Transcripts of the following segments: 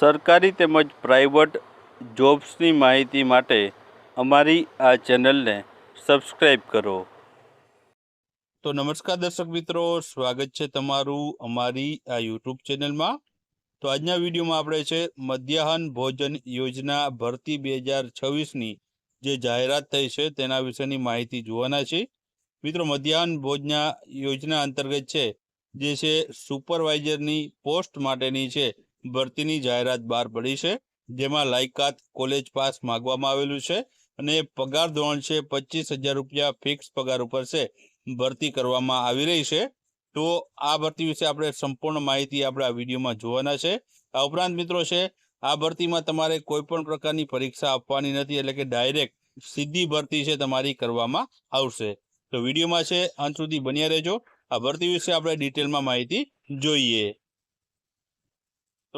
સરકારી તેમજ પ્રાઇવેટ જોબ્સની માહિતી માટે અમારી આ ચેનલને સબસ્ક્રાઈબ કરો. તો નમસ્કાર દર્શક મિત્રો, સ્વાગત છે તમારું અમારી આ યુટ્યુબ ચેનલમાં. તો આજના વિડીયોમાં આપણે છે મધ્યાહન ભોજન યોજના ભરતી બે હજાર છવ્વીસની જે જાહેરાત થઈ છે તેના વિશેની માહિતી જોવાના છે. મિત્રો, મધ્યાહન ભોજના યોજના અંતર્ગત છે જે છે સુપરવાઇઝરની પોસ્ટ માટેની છે ભરતીની જાહેરાત બહાર પડી છે, જેમાં લાયકાત કોલેજ પાસ માગવામાં આવેલું છે અને પગાર ધોરણ છે પચીસ હજાર રૂપિયા ફિક્સ પગાર ઉપર છે, ભરતી કરવામાં આવી રહી છે. તો આ ભરતી વિશે આપણે સંપૂર્ણ માહિતી આપણે આ વિડીયોમાં જોવાના છે. આ ઉપરાંત મિત્રો છે, આ ભરતીમાં તમારે કોઈ પણ પ્રકારની પરીક્ષા આપવાની નથી, એટલે કે ડાયરેક્ટ સીધી ભરતી છે તમારી કરવામાં આવશે. તો વિડીયોમાં છે, અંત સુધી બન્યા રહેજો. આ ભરતી વિશે આપણે ડિટેલમાં માહિતી જોઈએ.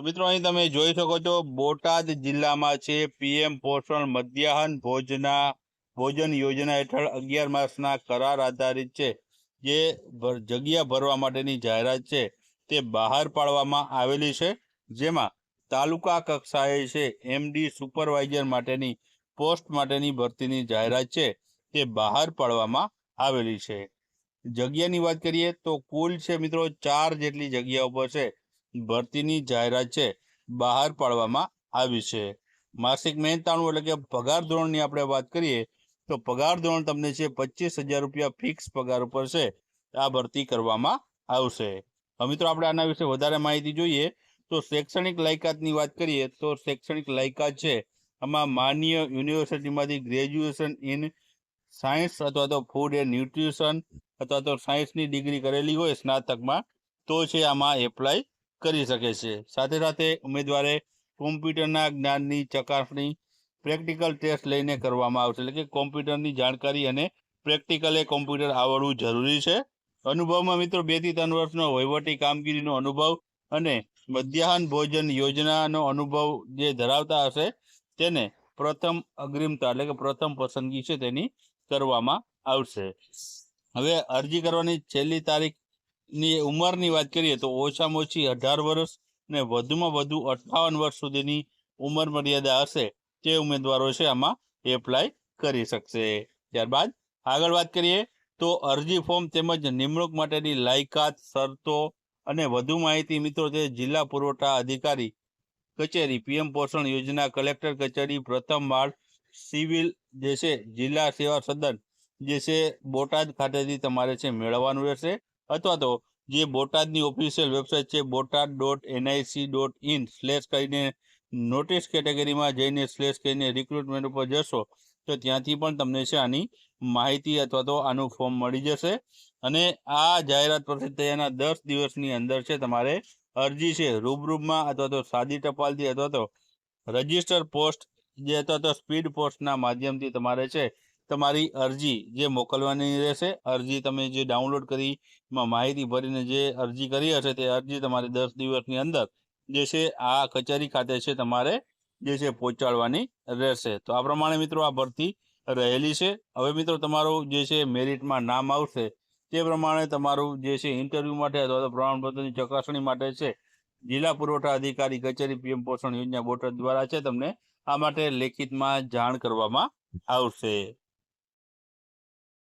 તો મિત્રો અહીં તમે જોઈ શકો છો, બોટાદ જિલ્લામાં છે, પીએમ પોષણ મધ્યાહન ભોજના, ભોજન યોજના હેઠળ અગિયાર માસના કરાર આધારિત છે, જે જગ્યા ભરવા માટેની જાહેરાત છે, તે બહાર પાડવામાં આવેલી છે, જેમાં તાલુકા કક્ષાએ છે, એમડી સુપરવાઇઝર માટેની પોસ્ટ માટેની ભરતીની જાહેરાત છે, તે બહાર પાડવામાં આવેલી છે. જગ્યાની વાત કરીએ તો કુલ છે મિત્રો ચાર જેટલી જગ્યાઓ પર છે ભરતીની જાહેરાત છે, બહાર પાડવામાં આવી છે. માસિક મહેનતાણું એટલે કે પગાર ધોરણની આપણે વાત કરીએ, તો પગાર ધોરણ તમને છે પચીસ હજાર રૂપિયા ફિક્સ પગાર ઉપર છે, આ ભરતી કરવામાં આવશે. હવે મિત્રો આપણે આના વિશે વધારે માહિતી જોઈએ, તો શૈક્ષણિક લાયકાતની વાત કરીએ, તો શૈક્ષણિક લાયકાત છે, આમાં માન્ય યુનિવર્સિટીમાંથી ગ્રેજ્યુએશન ઇન સાયન્સ અથવા તો ફૂડ એન્ડ ન્યુટ્રિશન અથવા તો સાયન્સની ડિગ્રી કરેલી હોય સ્નાતકમાં, તો છે આમાં એપ્લાય કરી શકે છે. સાથે સાથે ઉમેદવારે કોમ્પ્યુટરના જ્ઞાનની ચકાસણી, પ્રેક્ટિકલ ટેસ્ટ લઈને કરવામાં આવશે. એટલે કે કોમ્પ્યુટરની જાણકારી અને પ્રેક્ટિકલે કોમ્પ્યુટર આવડવું જરૂરી છે. અનુભવમાં મિત્રો બેથી ત્રણ વર્ષનો વહીવટી કામગીરીનો અનુભવ અને મધ્યાહન ભોજન યોજનાનો અનુભવ જે ધરાવતા હશે તેને પ્રથમ અગ્રિમતા એટલે કે પ્રથમ પસંદગી છે તેની કરવામાં આવશે. હવે અરજી કરવાની છેલ્લી તારીખની ઉંમરની વાત કરીએ તો ઓછામાં ઓછી અઢાર વર્ષ ને વધુમાં વધુ અઠ્ઠાવન વર્ષ સુધીની ઉંમર મર્યાદા હશે તે ઉમેદવારો છે આમાં એપ્લાય કરી શકશે. ત્યારબાદ આગળ વાત કરીએ તો અરજી ફોર્મ તેમજ નિમણૂક માટેની લાયકાત, શરતો અને વધુ માહિતી મિત્રો તે જિલ્લા પુરવઠા અધિકારી કચેરી, પીએમ પોષણ યોજના, કલેક્ટર કચેરી, પ્રથમ માળ સિવિલ જે છે જિલ્લા સેવા સદન જે છે બોટાદ ખાતેથી તમારે છે મેળવવાનું રહેશે. અથવા તો જે બોટાદની ઓફિશિયલ વેબસાઇટ છે, Botad dot NIC dot in slash કરીને નોટિસ કેટેગરીમાં જઈને સ્લેશ કરીને રિક્રુટમેન્ટ ઉપર જશો, તો ત્યાંથી પણ તમને છે આની માહિતી અથવા તો આનું ફોર્મ મળી જશે. અને આ જાહેરાત પ્રસિદ્ધ થયાના દસ દિવસની અંદર છે તમારે અરજી છે, રૂબરૂમાં અથવા તો સાદી ટપાલથી અથવા તો રજિસ્ટર પોસ્ટ જે અથવા તો સ્પીડ પોસ્ટના માધ્યમથી તમારે છે તમારી અરજી જે મોકલવાની રહેશે, અરજી તમે જે ડાઉનલોડ કરી, એમાં માહિતી ભરીને જે અરજી કરી હશે, તે અરજી તમારે દસ દિવસની અંદર જે છે, આ કચેરી ખાતે છે, તમારે જે છે, પહોંચાડવાની રહેશે. તો આ પ્રમાણે મિત્રો આ ભરતી રહેલી છે. હવે મિત્રો તમારું જે છે, મેરિટમાં નામ આવશે, તે પ્રમાણે તમારું જે છે ઇન્ટરવ્યૂ માટે અથવા તો પ્રમાણપત્રની ચકાસણી માટે છે, જિલ્લા પુરવઠા અધિકારી, કચેરી, પીએમ પોષણ યોજના બોટર દ્વારા છે, તમને આ માટે લેખિતમાં જાણ કરવામાં આવશે.